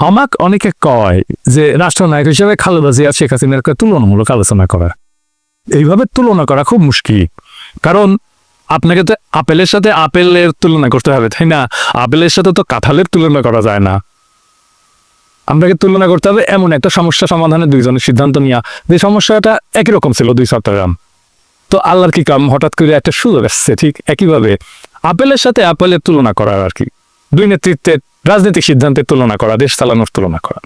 আমাক অনেকে কয় যে রাষ্ট্রনায়ক হিসেবে খালেদা জিয়া, শেখ হাসিনার তুলনামূলক আলোচনা করা। এইভাবে তুলনা করা খুব মুশকিল। কারণ আপনাকে তো আপেলের সাথে আপেলের তুলনা করতে হবে, তাই না? আপেলের সাথে তো কাঁঠালের তুলনা করা যায় না। আপনাকে তুলনা করতে হবে এমন একটা সমস্যা সমাধানে দুইজনের সিদ্ধান্ত নেওয়া। যে সমস্যাটা একই রকম ছিল দুই চট্টগ্রাম। তো আল্লাহর কি কাম? হঠাৎ করে একটা সুযোগ আসছে, ঠিক একইভাবে। আপেলের সাথে আপেলের তুলনা করা আর কি। দুই নেতৃত্বের রাজনৈতিক সিদ্ধান্তের তুলনা করা, দেশ চালানোর তুলনা করা।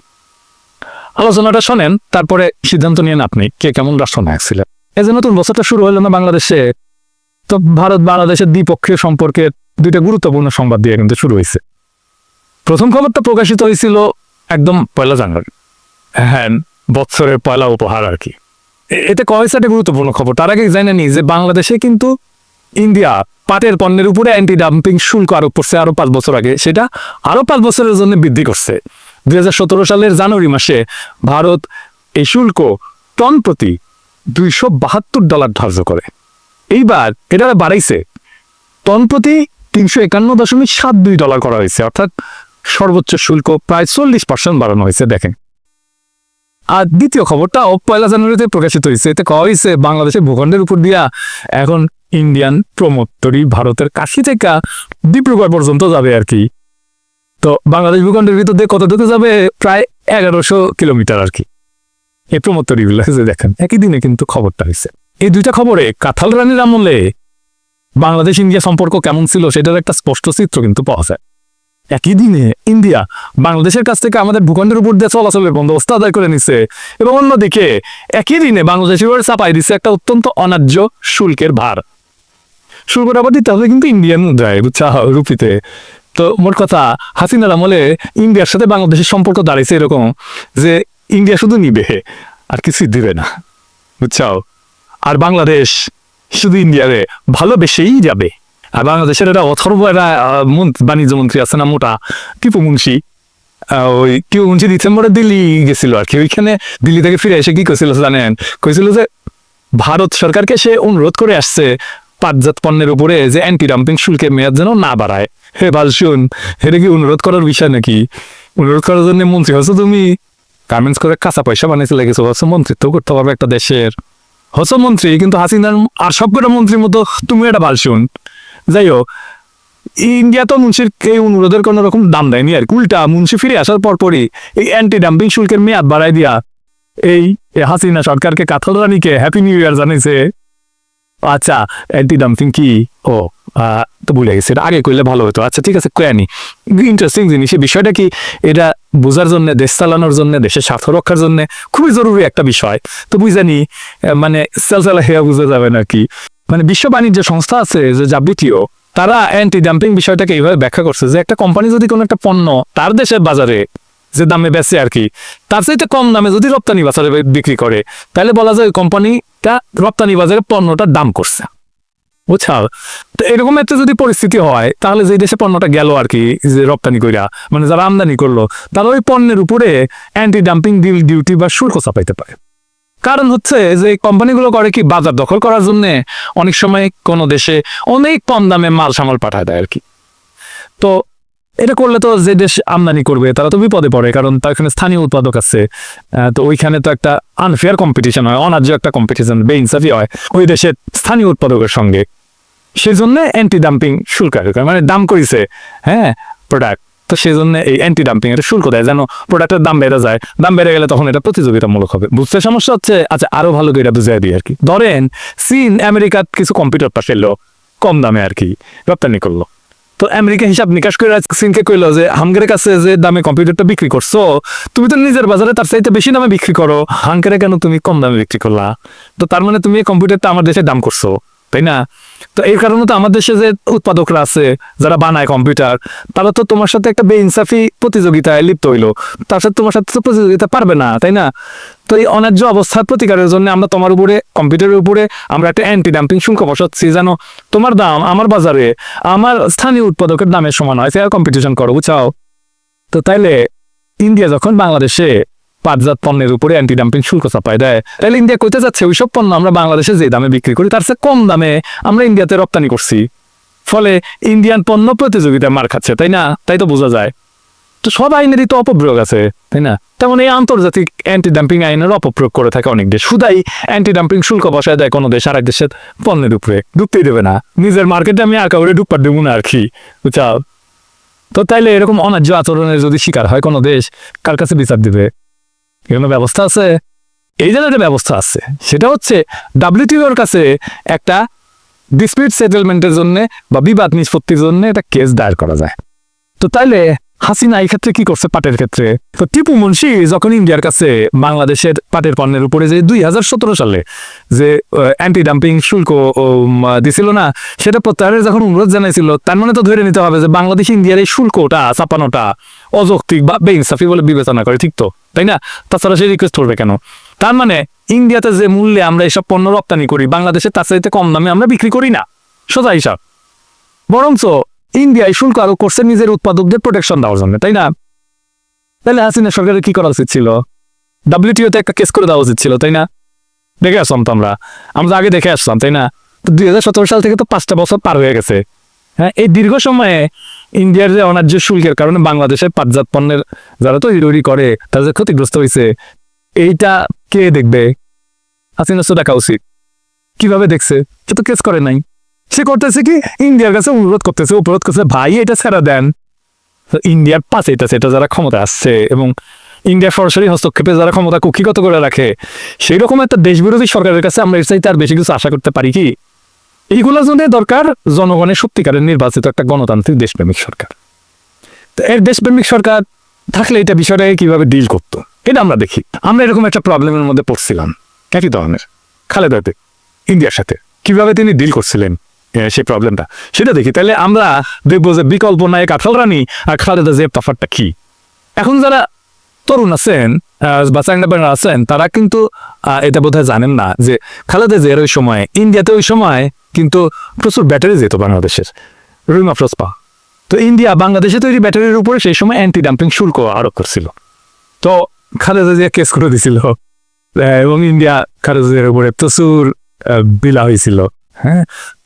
আলোচনাটা শোনেন, তারপরে সিদ্ধান্ত নিয়েন আপনি কে কেমন রাষ্ট্রনায়ক ছিলেন। এই যে নতুন বছরটা শুরু হলো না বাংলাদেশে, তো ভারত বাংলাদেশের দ্বিপক্ষীয় সম্পর্কের দুইটা গুরুত্বপূর্ণ সংবাদ দিয়ে কিন্তু শুরু হয়েছে। প্রথম খবরটা প্রকাশিত হয়েছিল একদম পয়লা জানুয়ারি। হ্যাঁ বৎসরের পয়লা উপহার আর কি। এতে কয়েছে একটা গুরুত্বপূর্ণ খবর, তার আগে জানেনি যে বাংলাদেশে কিন্তু ইন্ডিয়া পাটের পণ্যের উপরে অ্যান্টি ডাম্পিং শুল্ক আরোপ করছে আরও পাঁচ বছর আগে। সেটা আরও পাঁচ বছরের জন্য বৃদ্ধি করছে। দুই হাজার সতেরো সালের জানুয়ারি মাসে ভারত এই শুল্ক টন প্রতি দুইশো বাহাত্তর ডলার ধার্য করে। এইবার এটা বাড়াইছে। টন প্রতি তিনশো একান্ন দশমিক সাত দুই ডলার করা হয়েছে। অর্থাৎ সর্বোচ্চ শুল্ক প্রায় চল্লিশ পার্সেন্ট বাড়ানো হয়েছে, দেখেন। আর দ্বিতীয় খবরটা, পয়লা জানুয়ারিতে প্রকাশিত হয়েছে। এতে কওয়া হয়েছে, বাংলাদেশের ভূখণ্ডের উপর দিয়া এখন ইন্ডিয়ান প্রমোত্তরি ভারতের কাশি থেকে ডিব্রুগড় পর্যন্ত যাবে আর কি। তো বাংলাদেশ ভূখণ্ডের ভিতর দিয়ে কতটুকু যাবে? প্রায় এগারোশো কিলোমিটার আর কি। এই প্রমোত্তরিগুলো যে দেখেন, একই দিনে কিন্তু খবরটা হয়েছে। এই দুইটা খবরে কাঁঠাল রানীর আমলে বাংলাদেশ ইন্ডিয়া সম্পর্ক কেমন ছিল সেটার একটা স্পষ্ট চিত্র কিন্তু পাওয়া যায়। একই দিনে ইন্ডিয়া বাংলাদেশের কাছ থেকে আমাদের ভূখণ্ডের উপর দিয়ে চলাচলের বন্দোবস্ত আদায় করে নিছে এবং অন্যদিকে একই দিনে বাংলাদেশের চাপাই দিছে একটা অত্যন্ত অন্যায্য শুল্কের ভার। শুল্কটা আবার দিতে হবে কিন্তু ইন্ডিয়ান মুদ্রায় বুঝছা রুপিতে। তো মোট কথা, হাসিনার আমলে ইন্ডিয়ার সাথে বাংলাদেশের সম্পর্ক দাঁড়িয়েছে এরকম যে ইন্ডিয়া শুধু নিবে আর কিছুই দিবে না। বুঝছাও? আর বাংলাদেশ শুধু ইন্ডিয়ারে ভালোবেসেই যাবে। আর বাংলাদেশের একটা অথর্ব, একটা বাণিজ্য মন্ত্রী আছে না মোটা, টিপু মুন্সি। ওই টিপু মুন্সি ডিসেম্বরে দিল্লি গেছিল আর কি। ওইখানে দিল্লি থেকে ফিরে এসে কি কইছিল জানেন? কইছিল যে ভারত সরকারকে সে অনুরোধ করে আসছে পাটজাত পণ্যের উপরে যে অ্যান্টি ডাম্পিং শুল্কের মেয়াদ যেন না বাড়ায়। হে ভালো শুন, এটা কি অনুরোধ করার বিষয় নাকি? অনুরোধ করার জন্য মন্ত্রী হচ্ছে তুমি? গার্মেন্টস করে কাঁচা পয়সা বানিয়েছে লেগেছো হচ্ছে মন্ত্রিত্ব করতে পারবে একটা দেশের। হচ্ছ মন্ত্রী, কিন্তু হাসিনার আর সবকটা মন্ত্রীর মতো তুমি এটা ভালো শুন। যাই হোক, ইন্ডিয়া তো মুন্সির এই অনুরোধের কোনো রকম দাম দেয়নি আর উল্টা মুন্সি ফিরে আসার পর পরই এই অ্যান্টি ডাম্পিং শুল্কের মেয়াদ বাড়াই দিয়া এই হাসিনা সরকারকে কাঁঠাল রানীকে হ্যাপি নিউ ইয়ার জানাইছে। আচ্ছা অ্যান্টি ডাম্পিং কি? ও তো ভুলে গেছে, এটা আগে করলে ভালো হতো। আচ্ছা ঠিক আছে কয়ানি ইন্টারেস্টিং জিনিস, এই বিষয়টা কি? এটা বোঝার জন্য, দেশ চালানোর জন্য, দেশের স্বার্থ রক্ষার জন্য খুবই জরুরি একটা বিষয়। তো বুঝানি মানে সেলসেলা হেয়া বুঝা যাবে নাকি? মানে বিশ্ব বাণিজ্য সংস্থা আছে, যে ডাব্লিউটিও তারা অ্যান্টি ডাম্পিং বিষয়টাকে এইভাবে ব্যাখ্যা করছে যে একটা কোম্পানি যদি কোনো একটা পণ্য তার দেশের বাজারে যে দামে বেচে আর কি। তার চাইতে কম দামে যদি রপ্তানি বাজারে বিক্রি করে, তাহলে বলা যায় কোম্পানিটা রপ্তানি বাজারে পণ্যটার দাম করছে। বুঝছাও তো এরকম একটা যদি পরিস্থিতি হয়, তাহলে যে দেশে পণ্যটা গেল আর কি, যে রপ্তানি কইরা মানে যারা আমদানি করল, তারা ওই পণ্যের উপরে অ্যান্টি ডাম্পিং ডিল ডিউটি বা শুল্ক চাপাইতে পারে। কারণ হচ্ছে যে কোম্পানিগুলো করে কি, বাজার দখল করার জন্য অনেক সময় কোনো দেশে অনেক কম দামে মাল সামাল পাঠায় দেয় আর কি। তো এটা করলে তো যে দেশ আমদানি করবে, তারা তো বিপদে পড়ে, কারণ তার এখানে স্থানীয় উৎপাদক আছে। তো ওইখানে তো একটা আনফেয়ার কম্পিটিশন হয়, অনার্য একটা কম্পিটিশন বেইনসাফি হয় ওই দেশের স্থানীয় উৎপাদকের সঙ্গে। সেই জন্য অ্যান্টি ডাম্পিং শুল্ক মানে দাম করেছে হ্যাঁ প্রোডাক্ট তো সেই জন্য এই অ্যান্টি ডাম্পিং এটা শুল্ক দেয়, যেন প্রোডাক্টের দাম বেড়ে যায়। দাম বেড়ে গেলে তখন এটা প্রতিযোগিতামূলক হবে। বুঝতে সমস্যা হচ্ছে আচ্ছা আরও ভালো করে এটা বুঝিয়ে দিই আর কি। ধরেন, চীন, আমেরিকার কিছু কম্পিউটার পাঠাইলো কম দামে আর কি, রপ্তানি করল। তো আমেরিকা হিসাব নিকাশ করে সিনকে কইলো যে হাঙ্গের কাছে যে দামে কম্পিউটারটা বিক্রি করছ, তুমি তো নিজের বাজারে তার চাইতে বেশি দামে বিক্রি করো। হাঙ্গেরে কেন তুমি কম দামে বিক্রি করলা? তো তার মানে তুমি কম্পিউটারটা আমার দেশে দাম করছ, তাই না? তো এই কারণে তো আমাদের দেশে যে উৎপাদকরা আছে, যারা বানায় কম্পিউটার, তারা তো তোমার সাথে একটা বেইনসাফি প্রতিযোগিতায় লিপ্ত হইল। তার সাথে তোমার সাথে তো প্রতিযোগিতা পারবে না, তাই না? তো এই অন্যায্য অবস্থার প্রতিকারের জন্য আমরা তোমার উপরে, কম্পিউটারের উপরে, আমরা একটা অ্যান্টি ডাম্পিং শুল্ক বসাচ্ছি জানো তোমার দাম আমার বাজারে, আমার স্থানীয় উৎপাদকের দামের সমান হয়। সেটা কম্পিটিশন করো, বুঝাও? তো তাইলে ইন্ডিয়া যখন বাংলাদেশে পাটজাত পণ্যের উপরে অ্যান্টি ডাম্পিং শুল্ক চাপায় দেয়। তাহলে ইন্ডিয়া কইতে যাচ্ছে, ওইসব পণ্য আমরা বাংলাদেশে যে দামে বিক্রি করি, তার চেয়ে কম দামে আমরা ইন্ডিয়াতে রপ্তানি করছি। ফলে ইন্ডিয়ান পণ্য প্রতিযোগিতায় মার খাচ্ছে, তাই না? তাই তো বোঝা যায়। তো সব আইনেরই তো অপপ্রয়োগ আছে, তাই না? তেমন এই আন্তর্জাতিক অ্যান্টি ডাম্পিং আইনের অপপ্রয়োগ করে থাকে অনেক দেশ। শুধাই অ্যান্টি ডাম্পিং শুল্ক বসায় দেয় কোনো দেশ আর এক দেশের পণ্যের উপরে। ঢুকতেই দেবে না। নিজের মার্কেটে আমি আর কাউরে ঢুকপার দেবো না আর কি। বুঝাও? তো তাইলে এরকম অনার্য আচরণের যদি শিকার হয় কোনো দেশ, কার কাছে বিচার দিবে? এগুলো ব্যবস্থা আছে? এই যে একটা ব্যবস্থা আছে, সেটা হচ্ছে ডাব্লিউটিওর কাছে একটা ডিসপিউট সেটেলমেন্টের জন্য বা বিবাদ নিষ্পত্তির জন্য একটা কেস দায়ের করা যায়। তো তাইলে হাসিনা এই ক্ষেত্রে কি করছে পাটের ক্ষেত্রে? তো টিপু মুন্সি যখন ইন্ডিয়ার কাছে বাংলাদেশের পাটের পণ্যের উপরে যে দুই হাজার সতেরো সালে যে অ্যান্টি ডাম্পিং শুল্ক দিছিল না, সেটা প্রত্যাহারের যখন অনুরোধ জানাইছিল, তার মানে তো ধরে নিতে হবে যে বাংলাদেশ ইন্ডিয়ার এই শুল্কটা চাপানোটা অযৌক্তিক বা বেইনসাফি বলে বিবেচনা করে, ঠিক তো? তাই না? তাছাড়া সে রিকোয়েস্ট করবে কেন? তার মানে ইন্ডিয়াতে যে মূল্যে আমরা এসব পণ্য রপ্তানি করি, বাংলাদেশে তার চাইতে কম দামে আমরা বিক্রি করি না। সোজা হিসাব। বরঞ্চ ইন্ডিয়ায় শুল্ক আরোপ করছে নিজের উৎপাদকদের প্রোটেকশন দেওয়ার জন্য, তাই না? তাহলে হাসিনা সরকারের কি করা উচিত ছিল? ডাব্লিউটিওতে একটা কেস করে দেওয়া উচিত ছিল, তাই না? দেখে আসলাম তো আমরা। আমরা আগে দেখে আসলাম, তাই না? তো দুই হাজার সতেরো সাল থেকে তো পাঁচটা বছর পার হয়ে গেছে। হ্যাঁ এই দীর্ঘ সময়ে ইন্ডিয়ার যে অনার্য শুল্কের কারণে বাংলাদেশের পাটজাত পণ্যের যারা তৈরি তৈরি করে, তারা যে ক্ষতিগ্রস্ত হয়েছে এইটা কে দেখবে? হাসিনা তো দেখা উচিত কীভাবে দেখছে? সে তো কেস করে নাই। সে করতেছে কি? ইন্ডিয়ার কাছে অনুরোধ করতেছে, উপরোধ করছে ভাই, এটা ছেড়ে দেন। ইন্ডিয়ার পাশে এটা, সেটা যারা ক্ষমতা আসছে এবং ইন্ডিয়ার সরাসরি হস্তক্ষেপে যারা ক্ষমতা কুক্ষিগত করে রাখে সেই রকম একটা দেশবিরোধী সরকারের কাছে আমরা এর চাইতে আর বেশি কিছু আশা করতে পারি কি? এইগুলোর জন্য দরকার জনগণের সত্যিকারের নির্বাচিত একটা গণতান্ত্রিক দেশপ্রেমিক সরকার। এর দেশপ্রেমিক সরকার থাকলে এটা বিষয়টাকে কীভাবে ডিল করতো, এটা আমরা দেখি। আমরা এরকম একটা প্রবলেমের মধ্যে পড়ছিলাম, একই ধরনের। খালেদাতে ইন্ডিয়ার সাথে। কীভাবে তিনি ডিল করছিলেন সেই প্রবলেমটা সেটা দেখি। তাহলে আমরা দেখব যে বিকল্প নায়ক আঠাল রানী আর খালেদা জিয়ার তফাতটা কি। এখন যারা তরুণ আছেন বা চাঙ্গাবাড়া আছেন, তারা কিন্তু এটা বোধহয় জানেন না যে খালেদা জিয়ার ওই সময়, ইন্ডিয়াতে ওই সময় কিন্তু প্রচুর ব্যাটারি যেত বাংলাদেশের। রুইমা প্রস্পা তো ইন্ডিয়া বাংলাদেশে তৈরি ব্যাটারির উপরে সেই সময় অ্যান্টি ডাম্পিং শুল্ক আরোপ করছিল। তো খালেদা জিয়া কেস করে দিছিল। এবং ইন্ডিয়া খালেদা জিয়ার উপরে প্রচুর বিলা হয়েছিল। হ্যাঁ?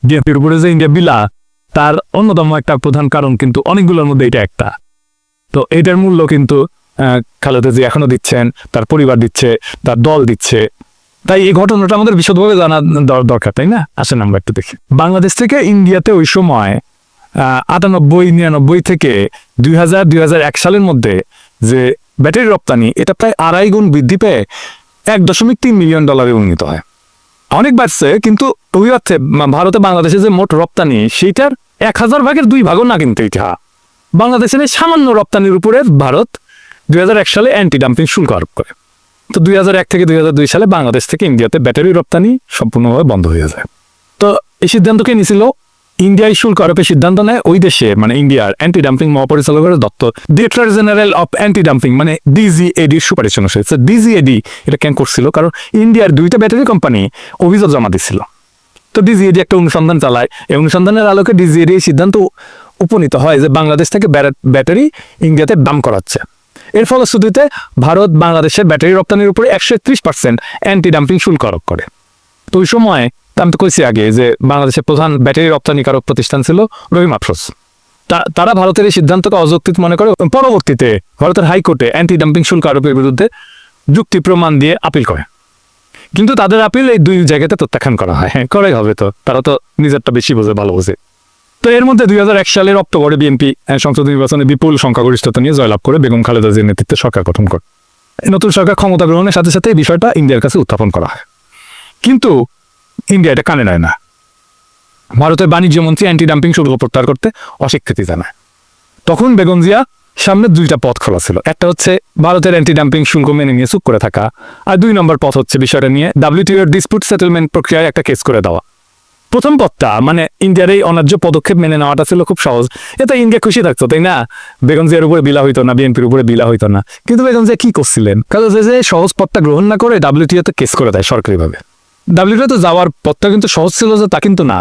বিএনপির উপরে যে ইন্ডিয়া বিলা, তার অন্যতম একটা প্রধান কারণ কিন্তু অনেকগুলোর মধ্যে এটা একটা। তো এটার মূল্য কিন্তু খালেদা জিয়া এখনও দিচ্ছেন, তার পরিবার দিচ্ছে, তার দল দিচ্ছে। তাই এই ঘটনাটা আমাদের বিশদভাবে জানা দর- দরকার, তাই না? আসেন আমরা একটু দেখি। বাংলাদেশ থেকে ইন্ডিয়াতে ওই সময় আটানব্বই, নিরানব্বই থেকে দুই হাজার দুই হাজার এক সালের মধ্যে যে ব্যাটারি রপ্তানি, এটা প্রায় আড়াই গুণ বৃদ্ধি পেয়ে এক দশমিক তিন মিলিয়ন ডলারে উন্নীত হয়। অনেক বাড়ছে, কিন্তু ওই মা- ভারতে বাংলাদেশে যে মোট রপ্তানি, সেইটার এক হাজার ভাগের দুই ভাগও না কিন্তু এটা বাংলাদেশের এই সামান্য রপ্তানির উপরে ভারত দুই হাজার এক সালে অ্যান্টি ডাম্পিং শুল্ক আরোপ করে। তো দুই হাজার এক থেকে দুই হাজার দুই সালে বাংলাদেশ থেকে ইন্ডিয়াতে ব্যাটারি রপ্তানি সম্পূর্ণভাবে বন্ধ হয়ে যায়। তো এই সিদ্ধান্ত কে নিছিল? ইন্ডিয়ায় শুল্ক আরোপের সিদ্ধান্ত নেয় ওই দেশে মানে ইন্ডিয়ার অ্যান্টি ডাম্পিং মহাপরিচালকের Dutta director general of anti dumping মানে ডিজিএডির সুপারিশ অনুসারে। ডিজিএডি এটা কেন করছিল? কারণ ইন্ডিয়ার দুইটা ব্যাটারি কোম্পানি অভিযোগ জমা দিছিল। তো ডিজিএডি একটা অনুসন্ধান চালায়। এই অনুসন্ধানের আলোকে ডিজিএডি সিদ্ধান্ত উপনীত হয় যে বাংলাদেশ থেকে ব্যাটারি ইন্ডিয়াতে দাম করাচ্ছে। এর ফলশ্রুতিতে ভারত বাংলাদেশের ব্যাটারি রপ্তানির উপরে একশো একত্রিশ পার্সেন্ট অ্যান্টি ডাম্পিং শুল্ক আরোপ করে। তো ওই সময় আমি তো কইছি আগে যে বাংলাদেশের প্রধান ব্যাটারি রপ্তানিকারক প্রতিষ্ঠান ছিল রহিম আফরোজ। তারা ভারতের এই সিদ্ধান্তকে অযৌক্তিক মনে করে পরবর্তীতে ভারতের হাইকোর্টে অ্যান্টি ডাম্পিং শুল্ক আরোপের বিরুদ্ধে যুক্তি প্রমাণ দিয়ে আপিল করে। কিন্তু তাদের আপিল এই দুই জায়গাতে প্রত্যাখ্যান করা হয়। হ্যাঁ করাই হবে তো। তারা তো নিজেরটা বেশি বোঝে, ভালো বোঝে। তো এর মধ্যে দুই হাজার এক সালের অক্টোবরে বিএনপি সংসদ নির্বাচনে বিপুল সংখ্যাগরিষ্ঠতা নিয়ে জয়লাভ করে বেগম খালেদা জিয়ার নেতৃত্বে সরকার গঠন করে। নতুন সরকার ক্ষমতা গ্রহণের সাথে সাথে এই বিষয়টা ইন্ডিয়ার কাছে উত্থাপন করা হয়। কিন্তু ইন্ডিয়া এটা কানে নেয় না। ভারতের বাণিজ্য মন্ত্রী অ্যান্টি ডাম্পিং শুল্ক প্রত্যাহার করতে অস্বীকৃতি জানায়। তখন বেগম জিয়া সামনে দুইটা পথ খোলা ছিল। একটা হচ্ছে ভারতের অ্যান্টি ডাম্পিং শুল্ক মেনে নিয়ে চুপ করে থাকা। আর দুই নম্বর পথ হচ্ছে বিষয়টা নিয়ে ডাব্লিউটিওর ডিসপুট সেটেলমেন্ট প্রক্রিয়ায় একটা কেস করে দেওয়া। প্রথম পথটা মানে ইন্ডিয়ার এই অন্যায্য পদক্ষেপ মেনে নেওয়াটা ছিল খুব সহজ। এতে ইন্ডিয়া খুশি থাকতো, তাই না? বেগম উপরে বিলা হইতো না, বিএনপির উপরে বিলা হইতো না। কিন্তু বেগম কি করছিলেন? কারণ যে সহজ পথটা গ্রহণ না করে ডাব্লিউটিওতে কেস করে দেয় সরকারিভাবে। ডাব্লিউটিওতে যাওয়ার পথটা কিন্তু সহজ ছিল যে তা কিন্তু না।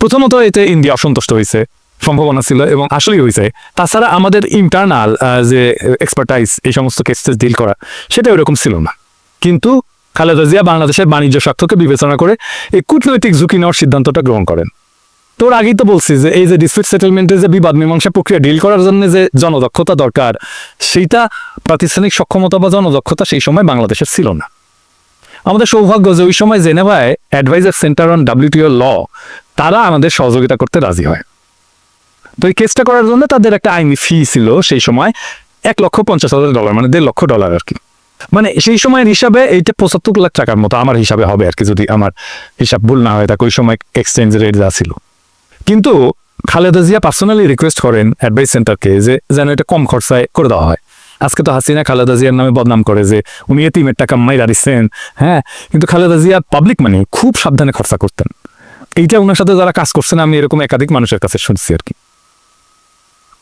প্রথমত এতে ইন্ডিয়া অসন্তুষ্ট হয়েছে সম্ভাবনা ছিল এবং আসলেই হয়েছে তাছাড়া আমাদের ইন্টারনাল যে এক্সপার্টাইজ এই সমস্ত কেস ডিল করা, সেটা এরকম ছিল না। কিন্তু খালেদা জিয়া বাংলাদেশের বাণিজ্য স্বার্থকে বিবেচনা করে এই কূটনৈতিক ঝুঁকি নেওয়ার সিদ্ধান্তটা গ্রহণ করেন। তোর আগেই তো বলছি যে এই যে ডিসপিউট সেটেলমেন্টের যে বিবাদ মীমাংসা প্রক্রিয়া ডিল করার জন্য যে জনদক্ষতা দরকার, সেইটা প্রাতিষ্ঠানিক সক্ষমতা বা জনদক্ষতা সেই সময় বাংলাদেশের ছিল না। আমাদের সৌভাগ্য যে ওই সময় জেনেভায় advisor centre on WTO law, তারা আমাদের সহযোগিতা করতে রাজি হয়। তো এই কেসটা করার জন্য তাদের একটা আইনি ফি ছিল সেই সময় এক লক্ষ পঞ্চাশ হাজার ডলার মানে দেড় লক্ষ ডলার আর কি। মানে সেই সময়ের হিসাবে এইটা পঁচাত্তর লাখ টাকার মতো আমার হিসাবে হবে আর কি, যদি আমার হিসাব ভুল না হয় থাকে ওই সময় এক্সচেঞ্জ রেট যা ছিল। কিন্তু খালেদা জিয়া পার্সোনালি রিকোয়েস্ট করেন অ্যাডভাইস সেন্টারকে যে যেন এটা কম খরচায় করে দেওয়া হয়। আজকে তো হাসিনা খালেদা জিয়ার নামে বদনাম করে যে উনি এতিমের টাকা মাইরা দিচ্ছেন হ্যাঁ? কিন্তু খালেদা জিয়া পাবলিক মানে খুব সাবধানে খরচা করতেন। এইটা ওনার সাথে যারা কাজ করছেন, আমি এরকম একাধিক মানুষের কাছে শুনছি আর কি।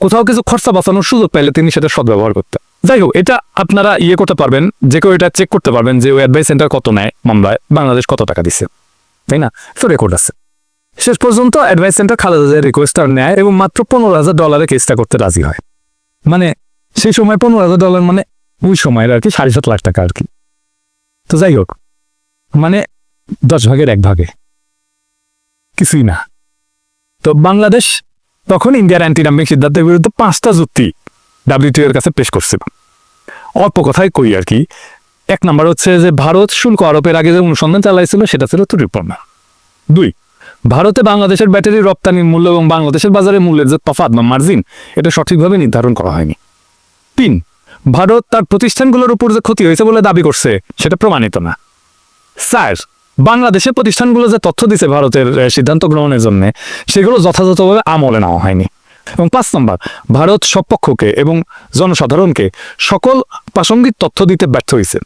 কোথাও কিছু খরচা বাঁচানোর সুযোগ পাইলে তিনি সেটা সদ্ব্যবহার করতেন। যাই হোক এটা আপনারা ইয়ে করতে পারবেন, যে কেউ এটা চেক করতে পারবেন যে ওই অ্যাডভাইস সেন্টার কত নেয় মামলায়, বাংলাদেশ কত টাকা দিচ্ছে তাই না? তো রেকর্ড আছে। শেষ পর্যন্ত অ্যাডভাইস সেন্টার খালেদা জিয়ার রিকোয়েস্টার নেয় এবং মাত্র পনেরো হাজার ডলারে কেসটা করতে রাজি হয়। মানে সেই সময় পনেরো হাজার ডলার মানে ওই সময়ের আর কি সাড়ে সাত লাখ টাকা আর কি। তো যাই হোক মানে দশ ভাগের এক ভাগে। কিছুই না। তো বাংলাদেশ তখন ইন্ডিয়ার অ্যান্টি ডাম্পিং সিদ্ধান্তের বিরুদ্ধে পাঁচটা যুক্তি ডাব্লিউটিও এর কাছে পেশ করছিল অল্প কথায় কই আর কি, এক নাম্বার হচ্ছে যে ভারত শুল্ক আরোপের আগে যে অনুসন্ধান চালাইছিল, সেটা ছিল ত্রুটিপূর্ণ দুই, ভারতে বাংলাদেশের ব্যাটারি রপ্তানির মূল্য এবং বাংলাদেশের বাজারে মূল্যের যে তফাৎ বা মার্জিন এটা সঠিকভাবে নির্ধারণ করা হয়নি। তিন, ভারত তার প্রতিষ্ঠানগুলোর উপর যে ক্ষতি হয়েছে বলে দাবি করছে, সেটা প্রমাণিত না। স্যার বাংলাদেশের প্রতিষ্ঠানগুলো যে তথ্য দিছে ভারতের সিদ্ধান্ত গ্রহণের জন্য, সেগুলো যথাযথভাবে আমলে নেওয়া হয়নি। এবং পাঁচ নম্বর, ভারত সব পক্ষকে এবং জনসাধারণকে সকল প্রাসঙ্গিক তথ্য দিতে ব্যর্থ হয়েছে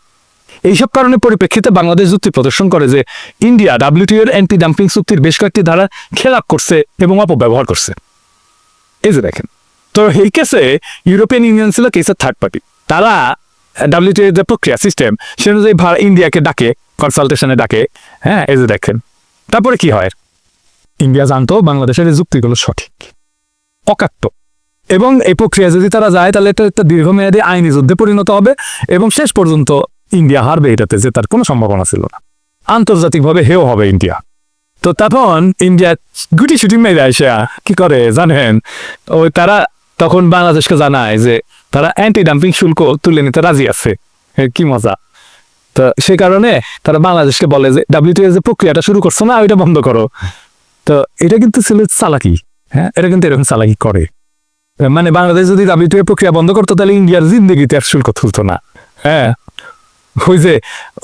এইসব কারণে পরিপ্রেক্ষিতে বাংলাদেশ যুক্তি প্রদর্শন করে যে ইন্ডিয়া ডাব্লিউটিও এর অ্যান্টি ডাম্পিং চুক্তির বেশ কয়েকটি ধারা খেলাপ করছে এবং অপব্যবহার করছে। এই যে দেখেন, তো এই কেসে ইউরোপিয়ান ইউনিয়ন ছিল কেসের থার্ড পার্টি তারা ডাব্লিউটিও যে প্রক্রিয়া সিস্টেম সে অনুযায়ী ইন্ডিয়াকে ডাকে কনসালটেশনে ডাকে। হ্যাঁ এই যে দেখেন, তারপরে কি হয়? ইন্ডিয়া জানতো বাংলাদেশের এই যুক্তিগুলো সঠিক। অকাট্য। এবং এই প্রক্রিয়া যদি তারা যায়, তাহলে এটা একটা দীর্ঘমেয়াদী আইনি যুদ্ধে পরিণত হবে এবং শেষ পর্যন্ত ইন্ডিয়া হারবে এটাতে, যে তার কোনো সম্ভাবনা ছিল না। আন্তর্জাতিকভাবে হেও হবে ইন্ডিয়া। তো তখন ইন্ডিয়া গুটি শুটি মেরে আসে, কি করে জানেন? ওই তারা তখন বাংলাদেশকে জানায় যে তারা অ্যান্টি ডাম্পিং শুল্ক তুলে নিতে রাজি আছে। কি মজা। তো সে কারণে তারা বাংলাদেশকে বলে যে ডাব্লিউটিও যে প্রক্রিয়াটা শুরু করছ না, ওইটা বন্ধ করো। তো এটা কিন্তু ছিল চালাকি। হ্যাঁ এটা কিন্তু এরকম চালাকি করে। মানে বাংলাদেশ যদি ডাব্লিউটিও প্রক্রিয়া বন্ধ করতো, তাহলে ইন্ডিয়ার জিন্দগিতে আর শুল্ক তুলতো না। হ্যাঁ ওই যে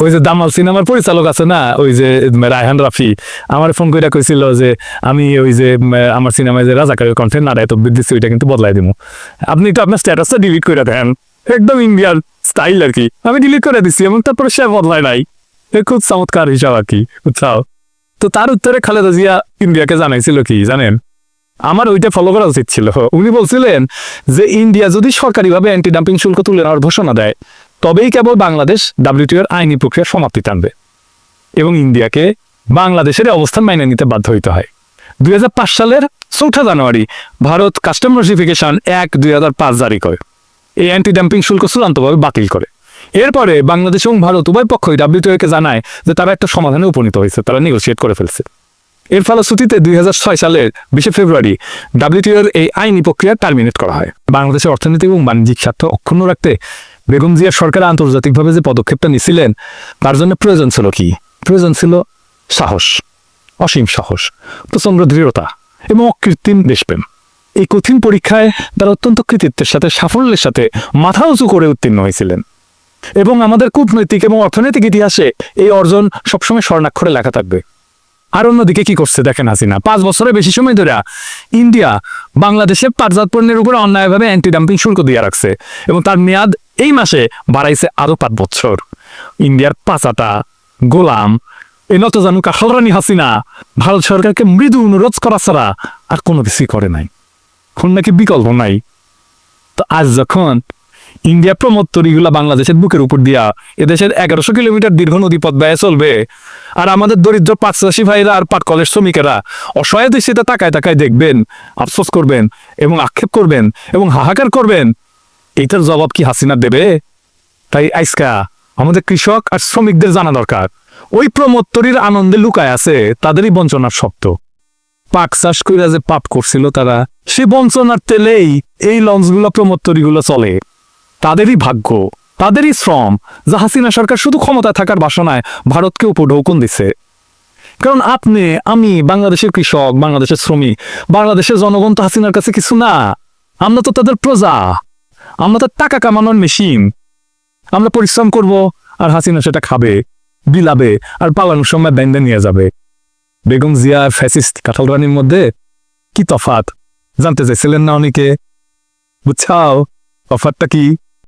ওই যে দামাল সিনেমার পরিচালক আছে না, ওই যে রায়হান রাফি, আমার ফোন করে কইছিল যে, আমি ওই যে, আমার সিনেমায় যে রাজাকারের কন্টেন্ট না এত দিচ্ছি ওইটা কিন্তু বদলাই দিব আপনি একটু আপনার স্ট্যাটাসটা ডিলিট করে দেন। একদম ইন্ডিয়ার স্টাইল আর কি। আমি ডিলিট করে দিচ্ছি এবং তারপরে সে বদলায় নাই। খুব চমৎকার হিসাব আর কি, বুঝছাও? তো তার উত্তরে খালেদা জিয়া ইন্ডিয়াকে জানাইছিল কি, জানেন? আমার ওইটা ফলো করা উচিত ছিল। উনি বলছিলেন যে ইন্ডিয়া যদি সরকারিভাবে অ্যান্টি ডাম্পিং শুল্ক তুলে নেওয়ার ঘোষণা দেয়, তবেই কেবল বাংলাদেশ ডাব্লিউটিও এর আইনি প্রক্রিয়া সমাপ্তি টানবে এবং ইন্ডিয়াকে বাংলাদেশের অবস্থান মাইনে নিতে বাধ্য হইতে হয়। দুই হাজার পাঁচ সালের চৌঠা জানুয়ারি ভারত কাস্টম নোটিফিকেশন এক দুই জারি করে। এই অ্যান্টি ডাম্পিং শুল্ক চূড়ান্তভাবে বাতিল করে। এরপরে বাংলাদেশ এবং ভারত উভয় পক্ষই ডাব্লিউটিও কে জানায় যে তারা একটা সমাধানে উপনীত হয়েছে, তারা নেগোসিয়েট করে ফেলছে। এর ফলশ্রুতিতে দুই হাজার ছয় সালের বিশে ফেব্রুয়ারি ডাব্লিউটিও এর এই আইনি প্রক্রিয়া টার্মিনেট করা হয়। বাংলাদেশের অর্থনৈতিক এবং বাণিজ্যিক স্বার্থ অক্ষুণ্ণ রাখতে বেগম জিয়া সরকার আন্তর্জাতিকভাবে যে পদক্ষেপটা নিছিলেন, তার জন্য প্রয়োজন ছিল কি? প্রয়োজন ছিল সাহস, অসীম সাহস প্রচণ্ড দৃঢ়তা এবং অকৃত্রিম দেশপ্রেম। এই কঠিন পরীক্ষায় তারা অত্যন্ত কৃতিত্বের সাথে, সাফল্যের সাথে মাথা উঁচু করে উত্তীর্ণ হয়েছিলেন। এবং আমাদের কূটনৈতিক এবং অর্থনৈতিক ইতিহাসে এই অর্জন সবসময় স্বর্ণাক্ষরে লেখা থাকবে। আর অন্যদিকে কি করছে দেখেন হাসিনা? পাঁচ বছরের বেশি সময় ধরে ইন্ডিয়া বাংলাদেশে পাটজাত পণ্যের উপরে অন্যায়ভাবে অ্যান্টি ডাম্পিং শুল্ক দিয়ে রাখছে এবং তার মেয়াদ এই মাসে বাড়াইছে আরও পাঁচ বছর। ইন্ডিয়ার পাচাটা গোলাম, এই নত জানু কাহলরানি হাসিনা, ভারত সরকারকে মৃদু অনুরোধ করা ছাড়া আর কোনো কিছুই করে নাই। কোন নাকি বিকল্প নাই। তো আজ যখন ইন্ডিয়া প্রমোদ তরিগুলা বাংলাদেশের বুকের উপর দিয়া এদেশের এগারোশো কিলোমিটার দীর্ঘ নদীপথ ব্যয় চলবে। আর আমাদের দরিদ্র পাট চাষি ভাইরা আর পাট কলের শ্রমিকেরা অসহায় দৃষ্টিতে তাকায় তাকায় দেখবেন, আফসোস করবেন এবং আক্ষেপ করবেন এবং হাহাকার করবেন। এইটার জবাব কি হাসিনা দেবে? তাই আইসকা, আমাদের কৃষক আর শ্রমিকদের জানা দরকার। ওই প্রমোত্তরীর আনন্দে লুকায় আছে, তাদেরই বঞ্চনার শব্দ। পাক চাষ কইরা যে পাপ করছিল তারা, সে বঞ্চনার তেলেই এই লঞ্চগুলো প্রমোত্তরিগুলো চলে। তাদেরই ভাগ্য, তাদেরই শ্রম, যা হাসিনা সরকার শুধু ক্ষমতায় থাকার বাসনায় ভারতকে উপঢৌকন দিছে। কারণ আপনি, আমি, বাংলাদেশের কৃষক, বাংলাদেশের শ্রমিক, বাংলাদেশের জনগণ তো হাসিনার কাছে কিছু না। আমরা তো তাদের প্রজা। আমরা তো টাকা কামানোর মেশিন। আমরা পরিশ্রম করব আর হাসিনা সেটা খাবে, বিলাবে আর পালানোর সময় ব্যান্ডে নিয়ে যাবে। বেগম জিয়া ফ্যাসিস্ট কাঁঠাল রানীর মধ্যে কি তফাত জানতে চাইছিলেন না অনেকে বুঝছাও তফাতটা কি?